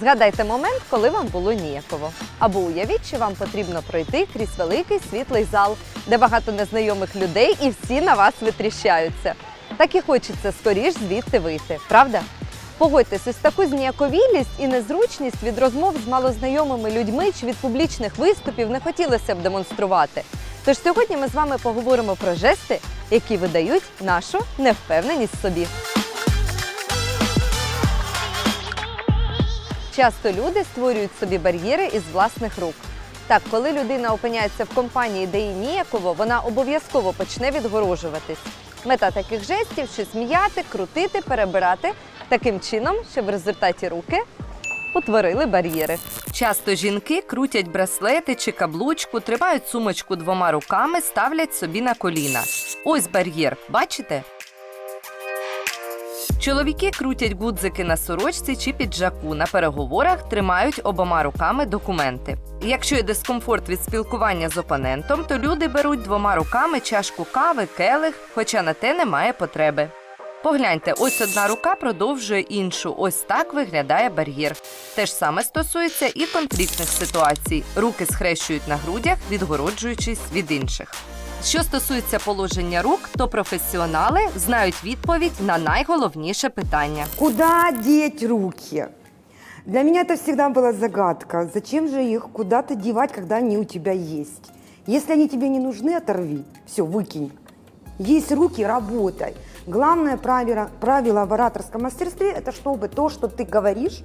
Згадайте момент, коли вам було ніяково. Або уявіть, що вам потрібно пройти крізь великий світлий зал, де багато незнайомих людей і всі на вас витріщаються. Так і хочеться скоріш звідти вийти, правда? Погодьтесь, ось таку зніяковілість і незручність від розмов з малознайомими людьми чи від публічних виступів не хотілося б демонструвати. Тож сьогодні ми з вами поговоримо про жести, які видають нашу невпевненість в собі. Часто люди створюють собі бар'єри із власних рук. Так, коли людина опиняється в компанії, де їй ніяково, вона обов'язково почне відгорожуватись. Мета таких жестів щось м'яти, крутити, перебирати таким чином, щоб в результаті руки утворили бар'єри. Часто жінки крутять браслети чи каблучку, тримають сумочку двома руками, ставлять собі на коліна. Ось бар'єр, бачите? Чоловіки крутять гудзики на сорочці чи піджаку. На переговорах тримають обома руками документи. Якщо є дискомфорт від спілкування з опонентом, то люди беруть двома руками чашку кави, келих, хоча на те немає потреби. Погляньте, ось одна рука продовжує іншу. Ось так виглядає бар'єр. Те ж саме стосується і конфліктних ситуацій. Руки схрещують на грудях, відгороджуючись від інших. Що стосується положення рук, то професіонали знають відповідь на найголовніше питання. Куда деть руки? Для меня это всегда была загадка. Зачем же их куда-то девать, когда они у тебя есть? Если они тебе не нужны, оторви. Все, выкинь. Есть руки, работай. Главное правило, правило в ораторском мастерстве – это чтобы то, что ты говоришь,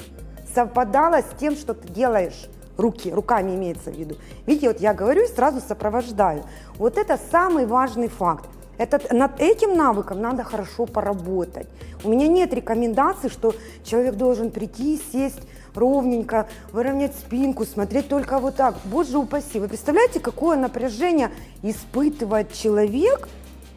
совпадало с тем, что ты делаешь. Руки, руками имеется в виду. Видите, вот я говорю и сразу сопровождаю. Вот это самый важный факт. Это, над этим навыком надо хорошо поработать. У меня нет рекомендаций, что человек должен прийти, сесть ровненько, выровнять спинку, смотреть только вот так. Боже упаси, вы представляете, какое напряжение испытывает человек,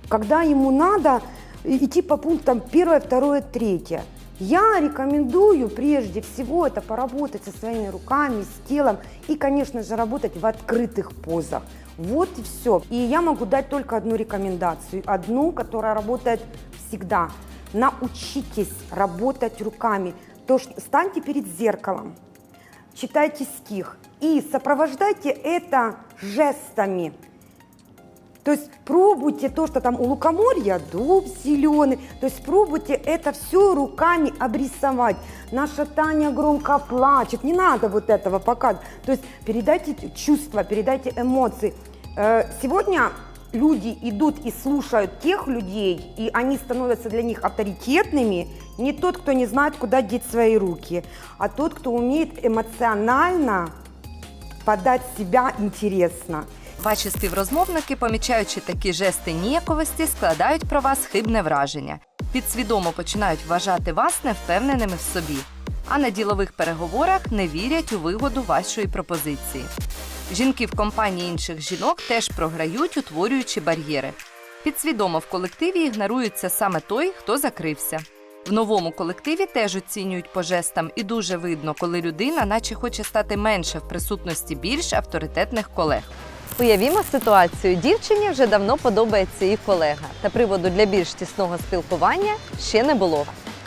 когда ему надо идти по пунктам первое, второе, третье. Я рекомендую прежде всего это поработать со своими руками, с телом и, конечно же, работать в открытых позах. Вот и все. И я могу дать только одну рекомендацию, одну, которая работает всегда. Научитесь работать руками. То, что станьте перед зеркалом, читайте стих и сопровождайте это жестами. То есть пробуйте то, что там у лукоморья дуб зеленый. То есть пробуйте это все руками обрисовать. Наша Таня громко плачет. Не надо вот этого показывать. То есть передайте чувства, передайте эмоции. Э, Сегодня люди идут и слушают тех людей, и они становятся для них авторитетными. Не тот, кто не знает, куда деть свои руки, а тот, кто умеет эмоционально подать себя интересно. Ваші співрозмовники, помічаючи такі жести ніяковості, складають про вас хибне враження. Підсвідомо починають вважати вас невпевненими в собі, а на ділових переговорах не вірять у вигоду вашої пропозиції. Жінки в компанії інших жінок теж програють, утворюючи бар'єри. Підсвідомо в колективі ігнорується саме той, хто закрився. В новому колективі теж оцінюють по жестам, і дуже видно, коли людина, наче хоче стати менше в присутності більш авторитетних колег. Уявімо ситуацію. Дівчині вже давно подобається її колега, та приводу для більш тісного спілкування ще не було.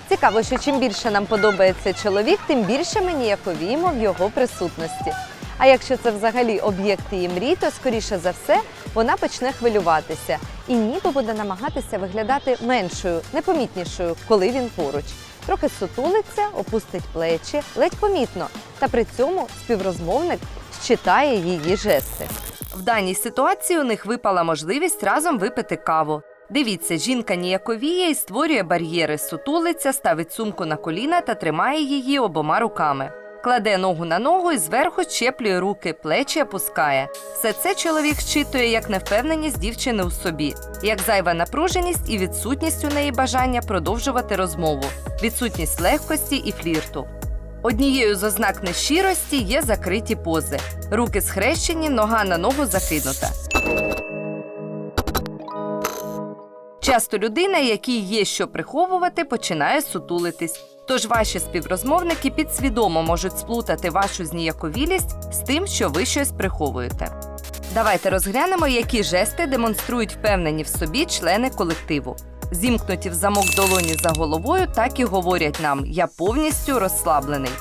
Цікаво, що чим більше нам подобається чоловік, тим більше ми ніяковіємо в його присутності. А якщо це взагалі об'єкт її мрій, то скоріше за все вона почне хвилюватися і ніби буде намагатися виглядати меншою, непомітнішою, коли він поруч. Трохи сутулиться, опустить плечі, ледь помітно, та при цьому співрозмовник читає її жести. В даній ситуації у них випала можливість разом випити каву. Дивіться, жінка ніяковіє і створює бар'єри, сутулиться, ставить сумку на коліна та тримає її обома руками. Кладе ногу на ногу і зверху щеплює руки, плечі опускає. Все це чоловік щитує як невпевненість дівчини у собі, як зайва напруженість і відсутність у неї бажання продовжувати розмову, відсутність легкості і флірту. Однією з ознак нещирості є закриті пози. Руки схрещені, нога на ногу закинута. Часто людина, якій є що приховувати, починає сутулитись. Тож ваші співрозмовники підсвідомо можуть сплутати вашу зніяковілість з тим, що ви щось приховуєте. Давайте розглянемо, які жести демонструють впевнені в собі члени колективу. Зімкнуті в замок долоні за головою, так і говорять нам: я повністю розслаблений.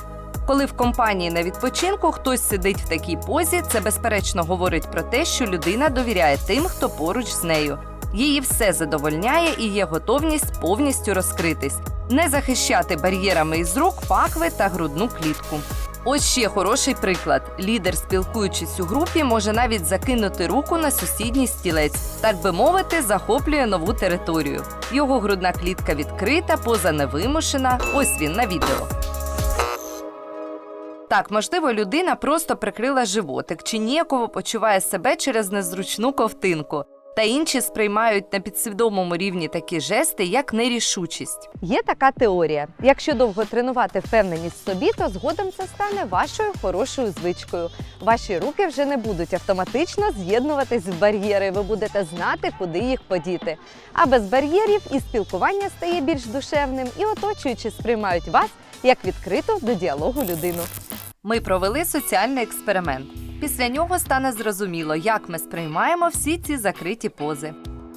Коли в компанії на відпочинку хтось сидить в такій позі, це безперечно говорить про те, що людина довіряє тим, хто поруч з нею. Її все задовольняє і є готовність повністю розкритись, не захищати бар'єрами із рук пахви та грудну клітку. Ось ще хороший приклад: лідер, спілкуючись у групі, може навіть закинути руку на сусідній стілець, так би мовити, захоплює нову територію. Його грудна клітка відкрита, поза невимушена. Ось він на відео. Так, можливо, людина просто прикрила животик чи ніяково почуває себе через незручну ковтинку. Та інші сприймають на підсвідомому рівні такі жести як нерішучість. Є така теорія: якщо довго тренувати впевненість в собі, то згодом це стане вашою хорошою звичкою. Ваші руки вже не будуть автоматично з'єднуватись в бар'єри. Ви будете знати, куди їх подіти. А без бар'єрів і спілкування стає більш душевним, і оточуючі сприймають вас як відкриту до діалогу людину. Ми провели соціальний експеримент. Після нього стане зрозуміло, як ми сприймаємо всі ці закриті пози.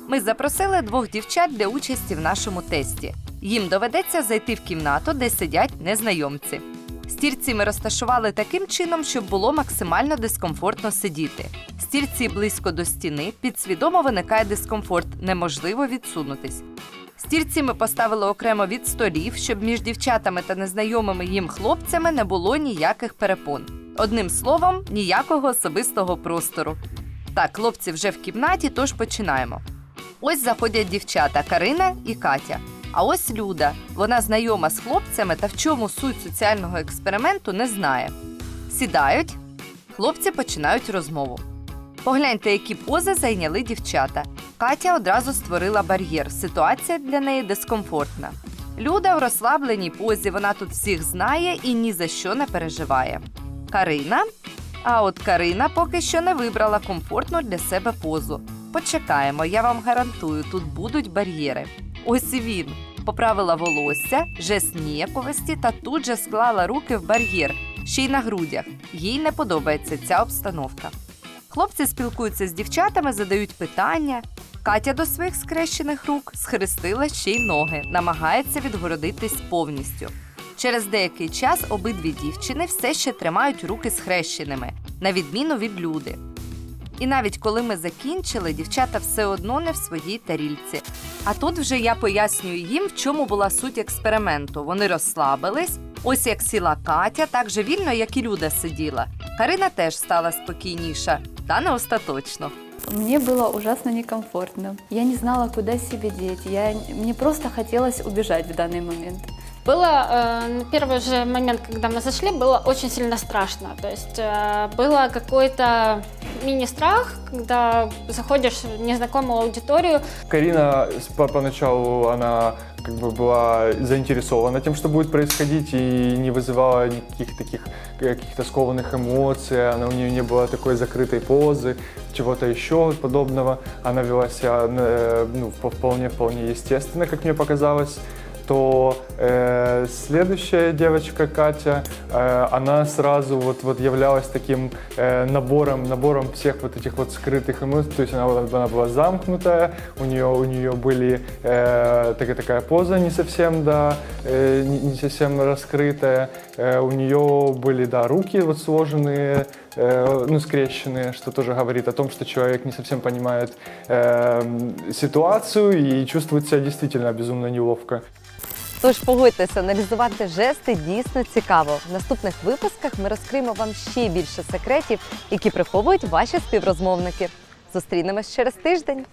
Ми запросили двох дівчат для участі в нашому тесті. Їм доведеться зайти в кімнату, де сидять незнайомці. Стільці ми розташували таким чином, щоб було максимально дискомфортно сидіти. Стільці близько до стіни, підсвідомо виникає дискомфорт, неможливо відсунутись. Стільці ми поставили окремо від столів, щоб між дівчатами та незнайомими їм хлопцями не було ніяких перепон. Одним словом, ніякого особистого простору. Так, хлопці вже в кімнаті, тож починаємо. Ось заходять дівчата Карина і Катя. А ось Люда. Вона знайома з хлопцями та в чому суть соціального експерименту не знає. Сідають, хлопці починають розмову. Погляньте, які пози зайняли дівчата. Катя одразу створила бар'єр. Ситуація для неї дискомфортна. Люда в розслабленій позі, вона тут всіх знає і ні за що не переживає. Карина. А от Карина поки що не вибрала комфортну для себе позу. Почекаємо, я вам гарантую, тут будуть бар'єри. Ось він. Поправила волосся, жест ніяковості та тут же склала руки в бар'єр, ще й на грудях. Їй не подобається ця обстановка. Хлопці спілкуються з дівчатами, задають питання. Катя до своїх скрещених рук схрестила ще й ноги, намагається відгородитись повністю. Через деякий час обидві дівчини все ще тримають руки схрещеними, на відміну від люди. І навіть коли ми закінчили, дівчата все одно не в своїй тарільці. А тут вже я пояснюю їм, в чому була суть експерименту. Вони розслабились. Ось як сіла Катя, так же вільно, як і Люда сиділа. Карина теж стала спокійніша, та не остаточно. Мне было ужасно некомфортно. Я не знала, куда себя деть. Я, мне просто хотелось убежать в данный момент. Было э, первый же момент, когда мы зашли, было очень сильно страшно. То есть э, было какой-то мини-страх, когда заходишь в незнакомую аудиторию, Карина поначалу она как бы была заинтересована тем, что будет происходить, и не вызывала никаких таких э, каких-то скованных эмоций, она, у нее не было такой закрытой позы, чего-то еще подобного. Она вела себя э, ну, по- вполне, вполне естественно, как мне показалось то э, следующая девочка Катя, э, она сразу вот, вот являлась таким э, набором, набором всех вот этих вот скрытых эмоций, то есть она, была- она была замкнутая, у нее, у нее были э, такая, такая поза не совсем, да, э, не, не совсем раскрытая, Э, у нее были, да, руки вот сложенные, э, ну, скрещенные, что тоже говорит о том, что человек не совсем понимает э, ситуацию и чувствует себя действительно безумно неловко. Тож погодьтеся, аналізувати жести дійсно цікаво. В наступних випусках ми розкриємо вам ще більше секретів, які приховують ваші співрозмовники. Зустрінемось через тиждень.